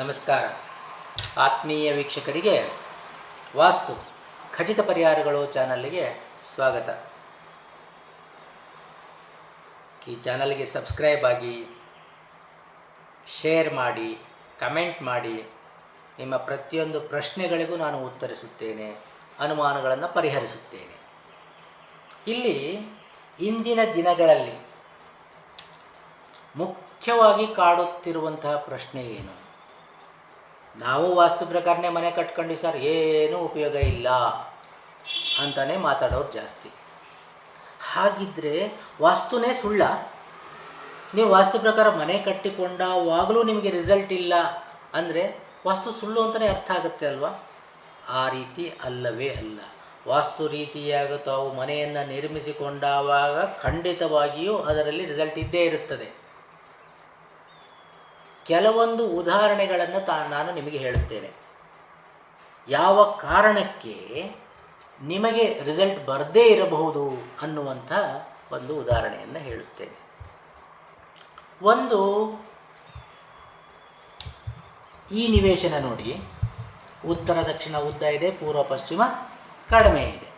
ನಮಸ್ಕಾರ. ಆತ್ಮೀಯ ವೀಕ್ಷಕರಿಗೆ ವಾಸ್ತು ಖಚಿತ ಪರಿಹಾರಗಳು ಚಾನಲ್ಗೆ ಸ್ವಾಗತ. ಈ ಚಾನಲ್ಗೆ ಸಬ್ಸ್ಕ್ರೈಬ್ ಆಗಿ, ಶೇರ್ ಮಾಡಿ, ಕಮೆಂಟ್ ಮಾಡಿ, ನಿಮ್ಮ ಪ್ರತಿಯೊಂದು ಪ್ರಶ್ನೆಗಳಿಗೂ ನಾನು ಉತ್ತರಿಸುತ್ತೇನೆ, ಅನುಮಾನಗಳನ್ನು ಪರಿಹರಿಸುತ್ತೇನೆ. ಇಲ್ಲಿ ಇಂದಿನ ದಿನಗಳಲ್ಲಿ ಮುಖ್ಯವಾಗಿ ಕಾಡುತ್ತಿರುವಂತಹ ಪ್ರಶ್ನೆ ಏನು? ನಾವು ವಾಸ್ತು ಪ್ರಕಾರನೇ ಮನೆ ಕಟ್ಕೊಂಡ್ವಿ ಸರ್, ಏನೂ ಉಪಯೋಗ ಇಲ್ಲ ಅಂತಲೇ ಮಾತಾಡೋರು ಜಾಸ್ತಿ. ಹಾಗಿದ್ದರೆ ವಾಸ್ತುನೇ ಸುಳ್ಳ. ನೀವು ವಾಸ್ತು ಪ್ರಕಾರ ಮನೆ ಕಟ್ಟಿಕೊಂಡಾವಾಗಲೂ ನಿಮಗೆ ರಿಸಲ್ಟ್ ಇಲ್ಲ ಅಂದರೆ ವಾಸ್ತು ಸುಳ್ಳು ಅಂತಲೇ ಅರ್ಥ ಆಗುತ್ತೆ ಅಲ್ವಾ? ಆ ರೀತಿ ಅಲ್ಲವೇ ಅಲ್ಲ. ವಾಸ್ತು ರೀತಿಯಾಗ ತಾವು ಮನೆಯನ್ನು ನಿರ್ಮಿಸಿಕೊಂಡಾವಾಗ ಖಂಡಿತವಾಗಿಯೂ ಅದರಲ್ಲಿ ರಿಸಲ್ಟ್ ಇದ್ದೇ ಇರುತ್ತದೆ. ಕೆಲವೊಂದು ಉದಾಹರಣೆಗಳನ್ನು ತಾ, ನಾನು ನಿಮಗೆ ಹೇಳುತ್ತೇನೆ. ಯಾವ ಕಾರಣಕ್ಕೆ ನಿಮಗೆ ರಿಸಲ್ಟ್ ಬರದೇ ಇರಬಹುದು ಅನ್ನುವಂಥ ಒಂದು ಉದಾಹರಣೆಯನ್ನು ಹೇಳುತ್ತೇನೆ. ಒಂದು, ಈ ನಿವೇಶನ ನೋಡಿ. ಉತ್ತರ, ದಕ್ಷಿಣ, ಉದ್ದ ಇದೆ, ಪೂರ್ವ, ಪಶ್ಚಿಮ, ಕಡಿಮೆ ಇದೆ.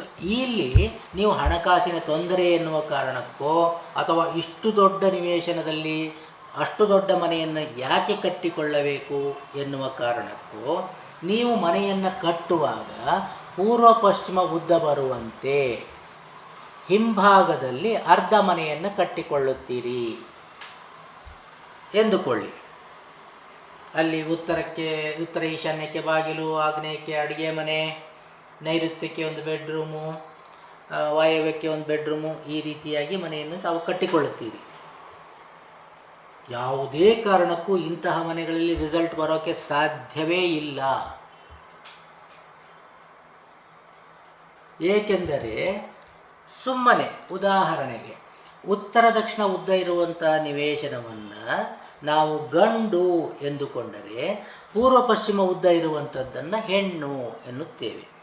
ಸೊ ಇಲ್ಲಿ ನೀವು ಹಣಕಾಸಿನ ತೊಂದರೆ ಎನ್ನುವ ಕಾರಣಕ್ಕೋ ಅಥವಾ ಇಷ್ಟು ದೊಡ್ಡ ನಿವೇಶನದಲ್ಲಿ ಅಷ್ಟು ದೊಡ್ಡ ಮನೆಯನ್ನು ಯಾಕೆ ಕಟ್ಟಿಕೊಳ್ಳಬೇಕು ಎನ್ನುವ ಕಾರಣಕ್ಕೋ ನೀವು ಮನೆಯನ್ನು ಕಟ್ಟುವಾಗ ಪೂರ್ವ ಪಶ್ಚಿಮ ಉದ್ದ ಬರುವಂತೆ ಹಿಂಭಾಗದಲ್ಲಿ ಅರ್ಧ ಮನೆಯನ್ನು ಕಟ್ಟಿಕೊಳ್ಳುತ್ತೀರಿ. ಎಂದುಕೊಳ್ಳಿ. ಅಲ್ಲಿ ಉತ್ತರಕ್ಕೆ, ಉತ್ತರ ಈಶಾನ್ಯಕ್ಕೆ ಬಾಗಿಲು, ಆಗ್ನೇಯಕ್ಕೆ ಅಡುಗೆ ಮನೆ. ನೈಋತ್ಯಕ್ಕೆ ಒಂದು ಬೆಡ್ರೂಮು ವಾಯವ್ಯಕ್ಕೆ ಒಂದು ಬೆಡ್ರೂಮು, ಈ ರೀತಿಯಾಗಿ ಮನೆಯನ್ನು ತಾವು ಕಟ್ಟಿಕೊಳ್ಳುತ್ತೀರಿ. ಯಾವುದೇ ಕಾರಣಕ್ಕೂ ಇಂತಹ ಮನೆಗಳಲ್ಲಿ ರಿಸಲ್ಟ್ ಬರೋಕ್ಕೆ ಸಾಧ್ಯವೇ ಇಲ್ಲ. ಏಕೆಂದರೆ ಸುಮ್ಮನೆ, ಉದಾಹರಣೆಗೆ, ಉತ್ತರ ದಕ್ಷಿಣ ಉದ್ದ ಇರುವಂತಹ ನಿವೇಶನವನ್ನು ನಾವು ಗಂಡು ಎಂದುಕೊಂಡರೆ, ಪೂರ್ವ ಪಶ್ಚಿಮ ಉದ್ದ ಇರುವಂಥದ್ದನ್ನು ಹೆಣ್ಣು ಎನ್ನುತ್ತೇವೆ.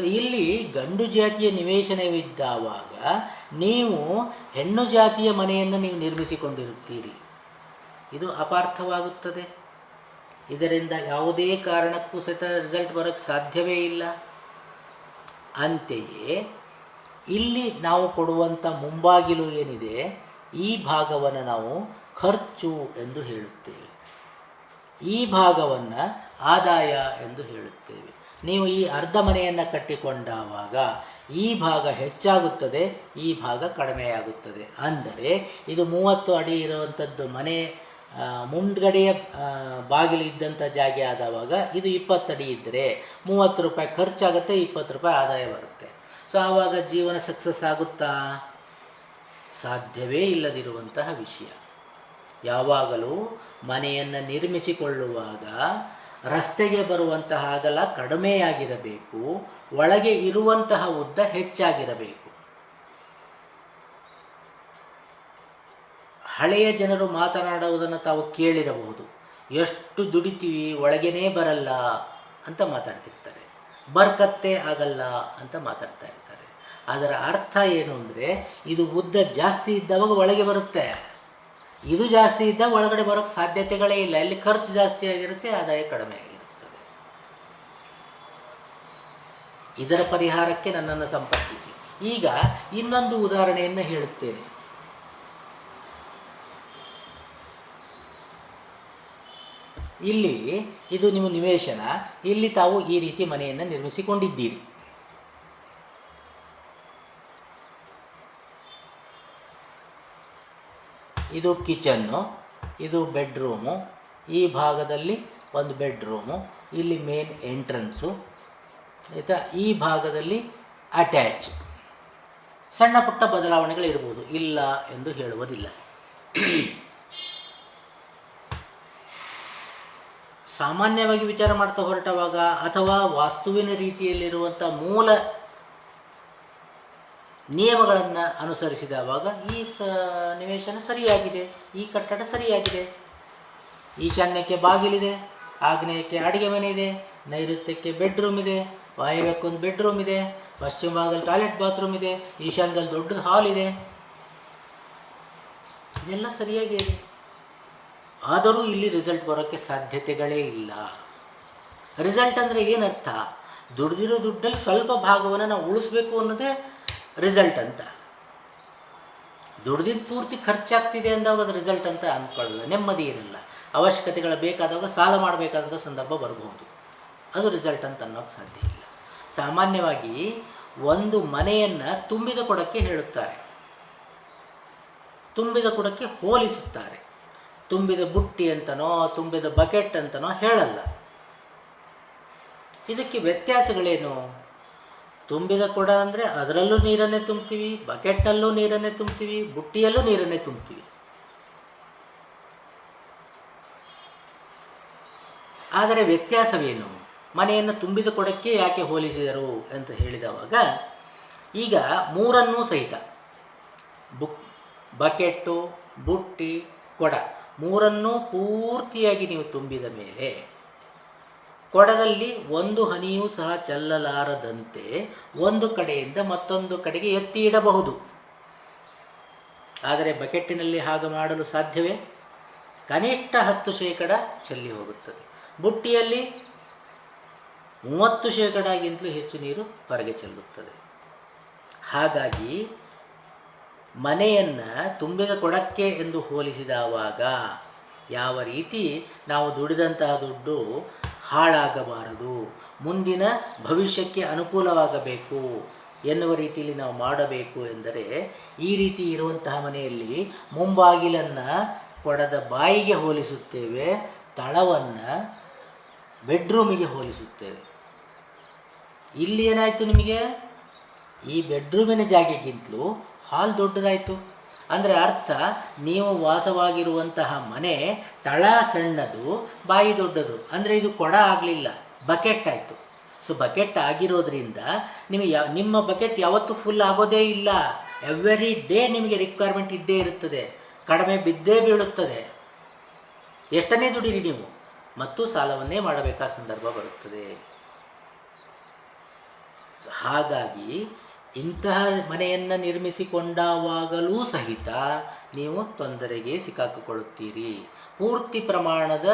ಸೊ ಇಲ್ಲಿ ಗಂಡು ಜಾತಿಯ ನಿವೇಶನವಿದ್ದಾವಾಗ ನೀವು ಹೆಣ್ಣು ಜಾತಿಯ ಮನೆಯನ್ನು ನೀವು ನಿರ್ಮಿಸಿಕೊಂಡಿರುತ್ತೀರಿ. ಇದು ಅಪಾರ್ಥವಾಗುತ್ತದೆ. ಇದರಿಂದ ಯಾವುದೇ ಕಾರಣಕ್ಕೂ ಸಹಿತ ರಿಸಲ್ಟ್ ಬರೋಕ್ಕೆ ಸಾಧ್ಯವೇ ಇಲ್ಲ. ಅಂತೆಯೇ ಇಲ್ಲಿ ನಾವು ಕೊಡುವಂಥ ಮುಂಬಾಗಿಲು ಏನಿದೆ, ಈ ಭಾಗವನ್ನು ನಾವು ಖರ್ಚು ಎಂದು ಹೇಳುತ್ತೇವೆ. ಈ ಭಾಗವನ್ನು ಆದಾಯ ಎಂದು ಹೇಳುತ್ತೇವೆ. ನೀವು ಈ ಅರ್ಧ ಮನೆಯನ್ನು ಕಟ್ಟಿಕೊಂಡಾಗ ಈ ಭಾಗ ಹೆಚ್ಚಾಗುತ್ತದೆ, ಈ ಭಾಗ ಕಡಿಮೆಯಾಗುತ್ತದೆ. ಅಂದರೆ ಇದು ಮೂವತ್ತು ಅಡಿ ಇರುವಂಥದ್ದು ಮನೆ ಮುಂದ್ಗಡೆಯ ಬಾಗಿಲು ಇದ್ದಂಥ ಜಾಗ ಆದವಾಗ ಇದು ಇಪ್ಪತ್ತು ಅಡಿ ಇದ್ದರೆ ಮೂವತ್ತು ರೂಪಾಯಿ ಖರ್ಚಾಗುತ್ತೆ, ಇಪ್ಪತ್ತು ರೂಪಾಯಿ ಆದಾಯ ಬರುತ್ತೆ. ಸೊ ಆವಾಗ ಜೀವನ ಸಕ್ಸಸ್ ಆಗುತ್ತಾ? ಸಾಧ್ಯವೇ ಇಲ್ಲದಿರುವಂತಹ ವಿಷಯ. ಯಾವಾಗಲೂ ಮನೆಯನ್ನು ನಿರ್ಮಿಸಿಕೊಳ್ಳುವಾಗ ರಸ್ತೆಗೆ ಬರುವಂತಹ ಅಗಲ ಕಡಿಮೆಯಾಗಿರಬೇಕು, ಒಳಗೆ ಇರುವಂತಹ ಉದ್ದ ಹೆಚ್ಚಾಗಿರಬೇಕು. ಹಳೆಯ ಜನರು ಮಾತನಾಡುವುದನ್ನು ತಾವು ಕೇಳಿರಬಹುದು. ಎಷ್ಟು ದುಡಿತೀವಿ, ಒಳಗೇನೇ ಬರಲ್ಲ ಅಂತ ಮಾತಾಡ್ತಿರ್ತಾರೆ. ಬರ್ಕತ್ತೆ ಆಗಲ್ಲ ಅಂತ ಮಾತಾಡ್ತಾ ಇರ್ತಾರೆ. ಅದರ ಅರ್ಥ ಏನು ಅಂದರೆ, ಇದು ಉದ್ದ ಜಾಸ್ತಿ ಇದ್ದವಾಗ ಒಳಗೆ ಬರುತ್ತೆ. ಇದು ಜಾಸ್ತಿ ಇದ್ದಾಗ ಒಳಗಡೆ ಬರೋಕ್ಕೆ ಸಾಧ್ಯತೆಗಳೇ ಇಲ್ಲ. ಅಲ್ಲಿ ಖರ್ಚು ಜಾಸ್ತಿ ಆಗಿರುತ್ತೆ, ಆದಾಯ ಕಡಿಮೆ ಆಗಿರುತ್ತದೆ ಇದರ ಪರಿಹಾರಕ್ಕೆ ನನ್ನನ್ನು ಸಂಪರ್ಕಿಸಿ. ಈಗ ಇನ್ನೊಂದು ಉದಾಹರಣೆಯನ್ನು ಹೇಳುತ್ತೇನೆ. ಇಲ್ಲಿ, ಇದು ನಿಮ್ಮ ನಿವೇಶನ. ಇಲ್ಲಿ ತಾವು ಈ ರೀತಿ ಮನೆಯನ್ನು ನಿರ್ಮಿಸಿಕೊಂಡಿದ್ದೀರಿ. ಇದು ಕಿಚನ್ನು, ಇದು ಬೆಡ್ರೂಮು, ಈ ಭಾಗದಲ್ಲಿ ಒಂದು ಬೆಡ್ರೂಮು, ಇಲ್ಲಿ ಮೇನ್ ಎಂಟ್ರೆನ್ಸು, ಆಯಿತಾ? ಈ ಭಾಗದಲ್ಲಿ ಅಟ್ಯಾಚ್. ಸಣ್ಣ ಪುಟ್ಟ ಬದಲಾವಣೆಗಳಿರ್ಬೋದು ಇಲ್ಲ ಎಂದು ಹೇಳುವುದಿಲ್ಲ. ಸಾಮಾನ್ಯವಾಗಿ ವಿಚಾರ ಮಾಡ್ತಾ ಹೊರಟವಾಗ ಅಥವಾ ವಾಸ್ತುವಿನ ರೀತಿಯಲ್ಲಿರುವಂಥ ಮೂಲ ನಿಯಮಗಳನ್ನು ಅನುಸರಿಸಿದವಾಗ ಈ ಸ ನಿವೇಶನ ಸರಿಯಾಗಿದೆ, ಈ ಕಟ್ಟಡ ಸರಿಯಾಗಿದೆ. ಈಶಾನ್ಯಕ್ಕೆ ಬಾಗಿಲಿದೆ, ಆಗ್ನೇಯಕ್ಕೆ ಅಡುಗೆ ಮನೆ ಇದೆ ನೈಋತ್ಯಕ್ಕೆ ಬೆಡ್ರೂಮ್ ಇದೆ ವಾಯುವ್ಯಕ್ಕೊಂದು ಬೆಡ್ರೂಮ್ ಇದೆ, ಪಶ್ಚಿಮ ಭಾಗದಲ್ಲಿ ಟಾಯ್ಲೆಟ್ ಬಾತ್ರೂಮ್ ಇದೆ, ಈಶಾನ್ಯದಲ್ಲಿ ದೊಡ್ಡ ಹಾಲ್ ಇದೆ. ಇದೆಲ್ಲ ಸರಿಯಾಗಿ ಇದೆ. ಆದರೂ ಇಲ್ಲಿ ರಿಸಲ್ಟ್ ಬರೋಕ್ಕೆ ಸಾಧ್ಯತೆಗಳೇ ಇಲ್ಲ. ರಿಸಲ್ಟ್ ಅಂದರೆ ಏನರ್ಥ? ದುಡ್ದಿರೋ ದುಡ್ಡಲ್ಲಿ ಸ್ವಲ್ಪ ಭಾಗವನ್ನು ನಾವು ಉಳಿಸ್ಬೇಕು ಅನ್ನೋದೇ ರಿಸಲ್ಟ್ ಅಂತ. ದುಡ್ದಿದ್ದು ಪೂರ್ತಿ ಖರ್ಚಾಗ್ತಿದೆ ಅಂದಾಗ ಅದು ರಿಸಲ್ಟ್ ಅಂತ ಅಂದ್ಕೊಳ್ಳಲ್ಲ ನೆಮ್ಮದಿ ಇರಲ್ಲ. ಅವಶ್ಯಕತೆಗಳು ಬೇಕಾದಾಗ ಸಾಲ ಮಾಡಬೇಕಾದಂಥ ಸಂದರ್ಭ ಬರಬಹುದು. ಅದು ರಿಸಲ್ಟ್ ಅಂತ ಅನ್ನೋಕ್ಕೆ ಸಾಧ್ಯ ಇಲ್ಲ. ಸಾಮಾನ್ಯವಾಗಿ ಒಂದು ಮನೆಯನ್ನು ತುಂಬಿದ ಕೊಡಕ್ಕೆ ಹೇಳುತ್ತಾರೆ. ತುಂಬಿದ ಕೊಡಕ್ಕೆ ಹೋಲಿಸುತ್ತಾರೆ. ತುಂಬಿದ ಬುಟ್ಟಿ ಅಂತನೋ, ತುಂಬಿದ ಬಕೆಟ್ ಅಂತನೋ ಹೇಳಲ್ಲ. ಇದಕ್ಕೆ ವ್ಯತ್ಯಾಸಗಳೇನು? ತುಂಬಿದ ಕೊಡ ಅಂದರೆ ಅದರಲ್ಲೂ ನೀರನ್ನೇ ತುಂಬ್ತೀವಿ, ಬಕೆಟ್ನಲ್ಲೂ ನೀರನ್ನೇ ತುಂಬ್ತೀವಿ, ಬುಟ್ಟಿಯಲ್ಲೂ ನೀರನ್ನೇ ತುಂಬ್ತೀವಿ. ಆದರೆ ವ್ಯತ್ಯಾಸವೇನು? ಮನೆಯನ್ನು ತುಂಬಿದ ಕೊಡಕ್ಕೆ ಯಾಕೆ ಹೋಲಿಸಿದರು ಅಂತ ಹೇಳಿದವಾಗ, ಈಗ ಮೂರನ್ನೂ ಸಹಿತ, ಬುಕ್, ಬಕೆಟ್ಟು, ಬುಟ್ಟಿ, ಕೊಡ, ಮೂರನ್ನೂ ಪೂರ್ತಿಯಾಗಿ ನೀವು ತುಂಬಿದ ಮೇಲೆ ಕೊಡದಲ್ಲಿ ಒಂದು ಹನಿಯೂ ಸಹ ಚೆಲ್ಲಲಾರದಂತೆ ಒಂದು ಕಡೆಯಿಂದ ಮತ್ತೊಂದು ಕಡೆಗೆ ಎತ್ತಿ ಇಡಬಹುದು. ಆದರೆ ಬಕೆಟ್ಟಿನಲ್ಲಿ ಹಾಗೆ ಮಾಡಲು ಸಾಧ್ಯವೇ? ಕನಿಷ್ಠ ಹತ್ತು ಶೇಕಡ ಚೆಲ್ಲಿ ಹೋಗುತ್ತದೆ. ಬುಟ್ಟಿಯಲ್ಲಿ ಮೂವತ್ತು ಶೇಕಡಾಗಿಂತಲೂ ಹೆಚ್ಚು ನೀರು ಹೊರಗೆ ಚೆಲ್ಲುತ್ತದೆ. ಹಾಗಾಗಿ ಮನೆಯನ್ನು ತುಂಬಿದ ಕೊಡಕ್ಕೆ ಎಂದು ಹೋಲಿಸಿದವಾಗ ಯಾವ ರೀತಿ ನಾವು ದುಡಿದಂತಹ ದುಡ್ಡು ಹಾಳಾಗಬಾರದು. ಮುಂದಿನ ಭವಿಷ್ಯಕ್ಕೆ ಅನುಕೂಲವಾಗಬೇಕು ಎನ್ನುವ ರೀತಿಯಲ್ಲಿ ನಾವು ಮಾಡಬೇಕು ಎಂದರೆ ಈ ರೀತಿ ಇರುವಂತಹ ಮನೆಯಲ್ಲಿ ಮುಂಬಾಗಿಲನ್ನು ಕೊಡದ ಬಾಯಿಗೆ ಹೋಲಿಸುತ್ತೇವೆ, ತಳವನ್ನು ಬೆಡ್ರೂಮಿಗೆ ಹೋಲಿಸುತ್ತೇವೆ. ಇಲ್ಲಿ ಏನಾಯಿತು ನಿಮಗೆ? ಈ ಬೆಡ್ರೂಮಿನ ಜಾಗಕ್ಕಿಂತಲೂ ಹಾಲ್ ದೊಡ್ಡದಾಯಿತು. ಅಂದರೆ ಅರ್ಥ, ನೀವು ವಾಸವಾಗಿರುವಂತಹ ಮನೆ ತಳ ಸಣ್ಣದು, ಬಾಯಿ ದೊಡ್ಡದು. ಅಂದರೆ ಇದು ಕೊಡ ಆಗಲಿಲ್ಲ, ಬಕೆಟ್ ಆಯಿತು. ಸೊ ಬಕೆಟ್ ಆಗಿರೋದ್ರಿಂದ ನಿಮಗೆ ನಿಮ್ಮ ಬಕೆಟ್ ಯಾವತ್ತೂ ಫುಲ್ ಆಗೋದೇ ಇಲ್ಲ. ಎವ್ರಿ ಡೇ ನಿಮಗೆ ರಿಕ್ವೈರ್ಮೆಂಟ್ ಇದ್ದೇ ಇರುತ್ತದೆ. ಕಡಿಮೆ ಬಿದ್ದೇ ಬೀಳುತ್ತದೆ. ಎಷ್ಟನೇ ದುಡೀರಿ ನೀವು? ಮತ್ತು ಸಾಲವನ್ನೇ ಮಾಡಬೇಕಾದ ಸಂದರ್ಭ ಬರುತ್ತದೆ. ಹಾಗಾಗಿ ಇಂತಹ ಮನೆಯನ್ನು ನಿರ್ಮಿಸಿಕೊಂಡಾವಾಗಲೂ ಸಹಿತ ನೀವು ತೊಂದರೆಗೆ ಸಿಕ್ಕಾಕಿಕೊಳ್ಳುತ್ತೀರಿ. ಪೂರ್ತಿ ಪ್ರಮಾಣದ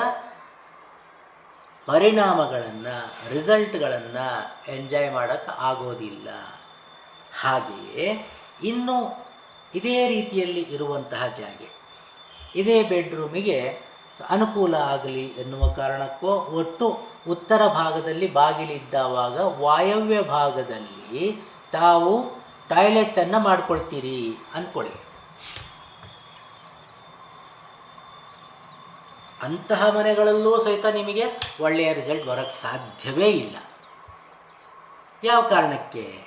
ಪರಿಣಾಮಗಳನ್ನು, ರಿಸಲ್ಟ್ಗಳನ್ನು ಎಂಜಾಯ್ ಮಾಡೋಕ್ಕೆ ಆಗೋದಿಲ್ಲ. ಹಾಗೆಯೇ ಇನ್ನು ಇದೇ ರೀತಿಯಲ್ಲಿ ಇರುವಂತಹ ಜಾಗ, ಇದೇ ಬೆಡ್ರೂಮಿಗೆ ಅನುಕೂಲ ಆಗಲಿ ಎನ್ನುವ ಕಾರಣಕ್ಕೂ ಒಟ್ಟು ಉತ್ತರ ಭಾಗದಲ್ಲಿ ಬಾಗಿಲಿದ್ದಾವಾಗ ವಾಯವ್ಯ ಭಾಗದಲ್ಲಿ ತಾವು ಟಾಯ್ಲೆಟನ್ನು ಮಾಡ್ಕೊಳ್ತೀರಿ ಅಂದ್ಕೊಳ್ಳಿ ಅಂತಹ ಮನೆಗಳಲ್ಲೂ ಸಹಿತ ನಿಮಗೆ ಒಳ್ಳೆಯ ರಿಸಲ್ಟ್ ಬರೋಕ್ಕೆ ಸಾಧ್ಯವೇ ಇಲ್ಲ. ಯಾವ ಕಾರಣಕ್ಕೆ?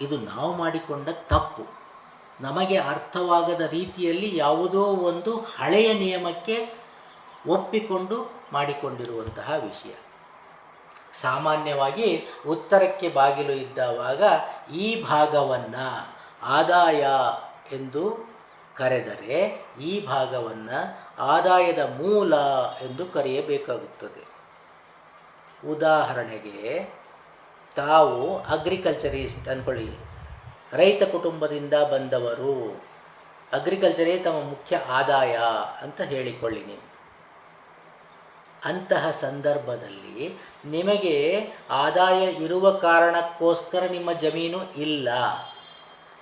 ಇದು ನಾವು ಮಾಡಿಕೊಂಡ ತಪ್ಪು. ನಮಗೆ ಅರ್ಥವಾಗದ ರೀತಿಯಲ್ಲಿ ಯಾವುದೋ ಒಂದು ಹಳೆಯ ನಿಯಮಕ್ಕೆ ಒಪ್ಪಿಕೊಂಡು ಮಾಡಿಕೊಂಡಿರುವಂತಹ ವಿಷಯ. ಸಾಮಾನ್ಯವಾಗಿ ಉತ್ತರಕ್ಕೆ ಬಾಗಿಲು ಇದ್ದಾಗ ಈ ಭಾಗವನ್ನು ಆದಾಯ ಎಂದು ಕರೆದರೆ ಈ ಭಾಗವನ್ನು ಆದಾಯದ ಮೂಲ ಎಂದು ಕರೆಯಬೇಕಾಗುತ್ತದೆ. ಉದಾಹರಣೆಗೆ ತಾವು ಅಗ್ರಿಕಲ್ಚರಿಸ್ಟ್ ಅಂದ್ಕೊಳ್ಳಿ ರೈತ ಕುಟುಂಬದಿಂದ ಬಂದವರು. ಅಗ್ರಿಕಲ್ಚರೇ ತಮ್ಮ ಮುಖ್ಯ ಆದಾಯ ಅಂತ ಹೇಳಿಕೊಳ್ಳಿ ನೀವು. ಅಂತಹ ಸಂದರ್ಭದಲ್ಲಿ ನಿಮಗೆ ಆದಾಯ ಇರುವ ಕಾರಣಕ್ಕೋಸ್ಕರ ನಿಮ್ಮ ಜಮೀನು ಇಲ್ಲ.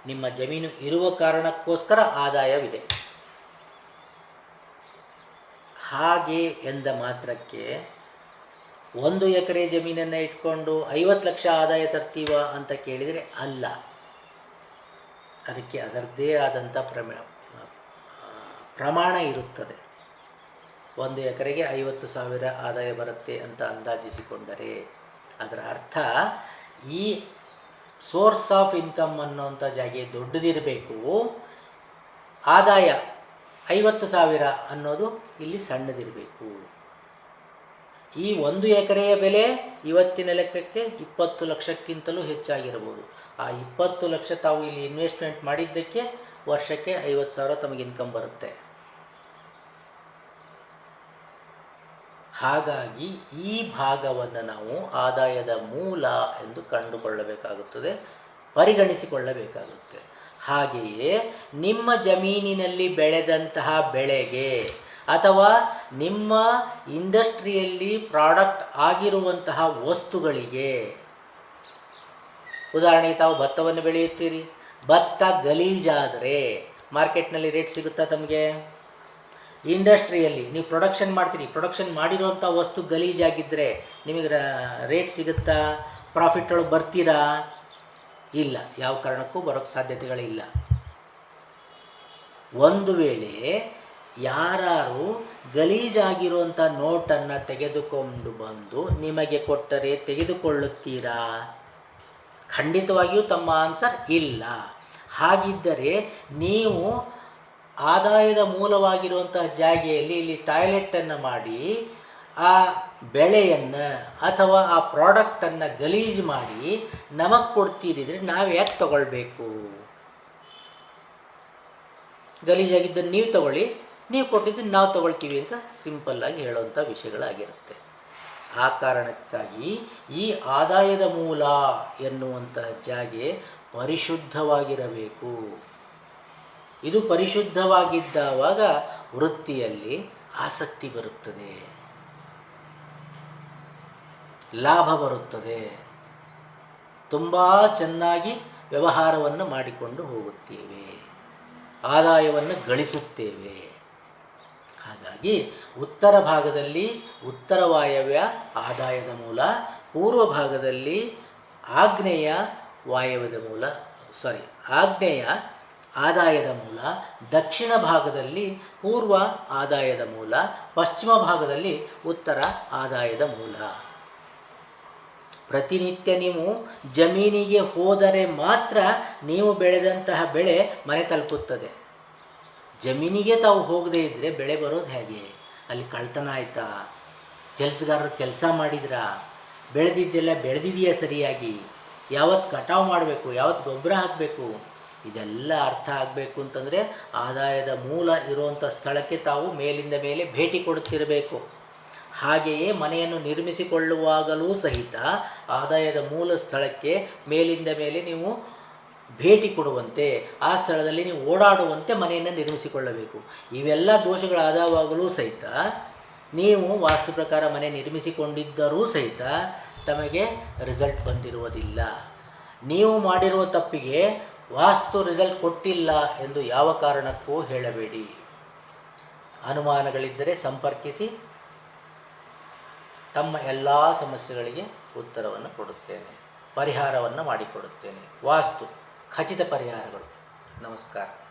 ನಿಮ್ಮ ಜಮೀನು ಇರುವ ಕಾರಣಕ್ಕೋಸ್ಕರ ಆದಾಯವಿದೆ. ಹಾಗೆ ಎಂದ ಮಾತ್ರಕ್ಕೆ ಒಂದು ಎಕರೆ ಜಮೀನನ್ನು ಇಟ್ಕೊಂಡು ಐವತ್ತು ಲಕ್ಷ ಆದಾಯ ತರ್ತೀವ ಅಂತ ಕೇಳಿದರೆ ಅಲ್ಲ. ಅದಕ್ಕೆ ಅದರದ್ದೇ ಆದಂಥ ಪ್ರಮ, ಪ್ರಮಾಣ ಇರುತ್ತದೆ. ಒಂದು ಎಕರೆಗೆ ಐವತ್ತು ಸಾವಿರ ಆದಾಯ ಬರುತ್ತೆ ಅಂತ ಅಂದಾಜಿಸಿಕೊಂಡರೆ, ಅದರ ಅರ್ಥ ಈ ಸೋರ್ಸ್ ಆಫ್ ಇನ್ಕಮ್ ಅನ್ನೋಂಥ ಜಾಗೆ ದೊಡ್ಡದಿರಬೇಕು, ಆದಾಯ ಐವತ್ತು ಸಾವಿರ ಅನ್ನೋದು ಇಲ್ಲಿ ಸಣ್ಣದಿರಬೇಕು. ಈ ಒಂದು ಎಕರೆಯ ಬೆಲೆ ಇವತ್ತಿನ ಲೆಕ್ಕಕ್ಕೆ ಇಪ್ಪತ್ತು ಲಕ್ಷಕ್ಕಿಂತಲೂ ಹೆಚ್ಚಾಗಿರಬಹುದು. ಆ ಇಪ್ಪತ್ತು ಲಕ್ಷ ತಾವು ಇಲ್ಲಿ ಇನ್ವೆಸ್ಟ್ಮೆಂಟ್ ಮಾಡಿದ್ದಕ್ಕೆ ವರ್ಷಕ್ಕೆ ಐವತ್ತು ಸಾವಿರ ತಮಗೆ ಇನ್ಕಮ್ ಬರುತ್ತೆ. ಹಾಗಾಗಿ ಈ ಭಾಗವನ್ನು ನಾವು ಆದಾಯದ ಮೂಲ ಎಂದು ಕಂಡುಕೊಳ್ಳಬೇಕಾಗುತ್ತದೆ, ಪರಿಗಣಿಸಿಕೊಳ್ಳಬೇಕಾಗುತ್ತೆ. ಹಾಗೆಯೇ ನಿಮ್ಮ ಜಮೀನಿನಲ್ಲಿ ಬೆಳೆದಂತಹ ಬೆಳೆಗೆ ಅಥವಾ ನಿಮ್ಮ ಇಂಡಸ್ಟ್ರಿಯಲ್ಲಿ ಪ್ರಾಡಕ್ಟ್ ಆಗಿರುವಂತಹ ವಸ್ತುಗಳಿಗೆ, ಉದಾಹರಣೆಗೆ ತಾವು ಭತ್ತವನ್ನು ಬೆಳೆಯುತ್ತೀರಿ, ಭತ್ತ ಗಲೀಜಾದರೆ ಮಾರ್ಕೆಟ್ನಲ್ಲಿ ರೇಟ್ ಸಿಗುತ್ತಾ ತಮಗೆ? ಇಂಡಸ್ಟ್ರಿಯಲ್ಲಿ ನೀವು ಪ್ರೊಡಕ್ಷನ್ ಮಾಡ್ತೀರಿ, ಪ್ರೊಡಕ್ಷನ್ ಮಾಡಿರೋಂಥ ವಸ್ತು ಗಲೀಜಾಗಿದ್ದರೆ ನಿಮಗೆ ರೇಟ್ ಸಿಗುತ್ತಾ? ಪ್ರಾಫಿಟ್ ಒಳಗೆ ಬರ್ತೀರಾ? ಇಲ್ಲ, ಯಾವ ಕಾರಣಕ್ಕೂ ಬರೋಕ್ಕೆ ಸಾಧ್ಯತೆಗಳಿಲ್ಲ. ಒಂದು ವೇಳೆ ಯಾರು ಗಲೀಜಾಗಿರುವಂಥ ನೋಟನ್ನು ತೆಗೆದುಕೊಂಡು ಬಂದು ನಿಮಗೆ ಕೊಟ್ಟರೆ ತೆಗೆದುಕೊಳ್ಳುತ್ತೀರಾ? ಖಂಡಿತವಾಗಿಯೂ ತಮ್ಮ ಆನ್ಸರ್ ಇಲ್ಲ. ಹಾಗಿದ್ದರೆ ನೀವು ಆದಾಯದ ಮೂಲವಾಗಿರುವಂತಹ ಜಾಗೆಯಲ್ಲಿ ಇಲ್ಲಿ ಟಾಯ್ಲೆಟನ್ನು ಮಾಡಿ, ಆ ಬೆಳೆಯನ್ನು ಅಥವಾ ಆ ಪ್ರಾಡಕ್ಟನ್ನು ಗಲೀಜು ಮಾಡಿ ನಮಗೆ ಕೊಡ್ತೀರಿದ್ರೆ ನಾವು ಯಾಕೆ ತಗೊಳ್ಬೇಕು? ಗಲೀಜಾಗಿದ್ದನ್ನು ನೀವು ತಗೊಳ್ಳಿ, ನೀವು ಕೊಟ್ಟಿದ್ದನ್ನು ನಾವು ತಗೊಳ್ತೀವಿ ಅಂತ ಸಿಂಪಲ್ಲಾಗಿ ಹೇಳುವಂಥ ವಿಷಯಗಳಾಗಿರುತ್ತೆ. ಆ ಕಾರಣಕ್ಕಾಗಿ ಈ ಆದಾಯದ ಮೂಲ ಎನ್ನುವಂತಹ ಜಾಗೆ ಪರಿಶುದ್ಧವಾಗಿರಬೇಕು. ಇದು ಪರಿಶುದ್ಧವಾಗಿದ್ದಾವಾಗ ವೃತ್ತಿಯಲ್ಲಿ ಆಸಕ್ತಿ ಬರುತ್ತದೆ. ಲಾಭ ಬರುತ್ತದೆ. ತುಂಬ ಚೆನ್ನಾಗಿ ವ್ಯವಹಾರವನ್ನು ಮಾಡಿಕೊಂಡು ಹೋಗುತ್ತೇವೆ. ಆದಾಯವನ್ನು ಗಳಿಸುತ್ತೇವೆ. ಹಾಗಾಗಿ ಉತ್ತರ ಭಾಗದಲ್ಲಿ ಉತ್ತರ ವಾಯವ್ಯ ಆದಾಯದ ಮೂಲ, ಪೂರ್ವ ಭಾಗದಲ್ಲಿ ಆಗ್ನೇಯ ವಾಯವ್ಯದ ಮೂಲ ಸಾರಿ ಆಗ್ನೇಯ ಆದಾಯದ ಮೂಲ, ದಕ್ಷಿಣ ಭಾಗದಲ್ಲಿ ಪೂರ್ವ ಆದಾಯದ ಮೂಲ, ಪಶ್ಚಿಮ ಭಾಗದಲ್ಲಿ ಉತ್ತರ ಆದಾಯದ ಮೂಲ. ಪ್ರತಿನಿತ್ಯ ನೀವು ಜಮೀನಿಗೆ ಹೋದರೆ ಮಾತ್ರ ನೀವು ಬೆಳೆದಂತಹ ಬೆಳೆ ಮನೆ ತಲುಪುತ್ತದೆ. ಜಮೀನಿಗೆ ತಾವು ಹೋಗದೇ ಇದ್ದರೆ ಬೆಳೆ ಬರೋದು ಹೇಗೆ? ಅಲ್ಲಿ ಕಳ್ತನ ಆಯಿತಾ? ಕೆಲಸಗಾರರು ಕೆಲಸ ಮಾಡಿದ್ರಾ? ಬೆಳೆದಿದ್ದೆಲ್ಲ ಬೆಳೆದಿದೆಯಾ ಸರಿಯಾಗಿ? ಯಾವತ್ತು ಕಟಾವು ಮಾಡಬೇಕು, ಯಾವತ್ತು ಗೊಬ್ಬರ ಹಾಕಬೇಕು? ಇದೆಲ್ಲ ಅರ್ಥ ಆಗಬೇಕು ಅಂತಂದರೆ ಆದಾಯದ ಮೂಲ ಇರುವಂಥ ಸ್ಥಳಕ್ಕೆ ತಾವು ಮೇಲಿಂದ ಮೇಲೆ ಭೇಟಿ ಕೊಡುತ್ತಿರಬೇಕು. ಹಾಗೆಯೇ ಮನೆಯನ್ನು ನಿರ್ಮಿಸಿಕೊಳ್ಳುವಾಗಲೂ ಸಹಿತ ಆದಾಯದ ಮೂಲ ಸ್ಥಳಕ್ಕೆ ಮೇಲಿಂದ ಮೇಲೆ ನೀವು ಭೇಟಿ ಕೊಡುವಂತೆ, ಆ ಸ್ಥಳದಲ್ಲಿ ನೀವು ಓಡಾಡುವಂತೆ ಮನೆಯನ್ನು ನಿರ್ಮಿಸಿಕೊಳ್ಳಬೇಕು. ಇವೆಲ್ಲ ದೋಷಗಳಾದವಾಗಲೂ ಸಹಿತ ನೀವು ವಾಸ್ತು ಪ್ರಕಾರ ಮನೆ ನಿರ್ಮಿಸಿಕೊಂಡಿದ್ದರೂ ಸಹಿತ ತಮಗೆ ರಿಸಲ್ಟ್ ಬಂದಿರುವುದಿಲ್ಲ. ನೀವು ಮಾಡಿರುವ ತಪ್ಪಿಗೆ ವಾಸ್ತು ರಿಸಲ್ಟ್ ಕೊಟ್ಟಿಲ್ಲ ಎಂದು ಯಾವ ಕಾರಣಕ್ಕೂ ಹೇಳಬೇಡಿ. ಅನುಮಾನಗಳಿದ್ದರೆ ಸಂಪರ್ಕಿಸಿ. ತಮ್ಮ ಎಲ್ಲ ಸಮಸ್ಯೆಗಳಿಗೆ ಉತ್ತರವನ್ನು ಕೊಡುತ್ತೇನೆ. ಪರಿಹಾರವನ್ನು ಮಾಡಿಕೊಡುತ್ತೇನೆ. ವಾಸ್ತು, ಖಚಿತ ಪರಿಹಾರಗಳು. ನಮಸ್ಕಾರ.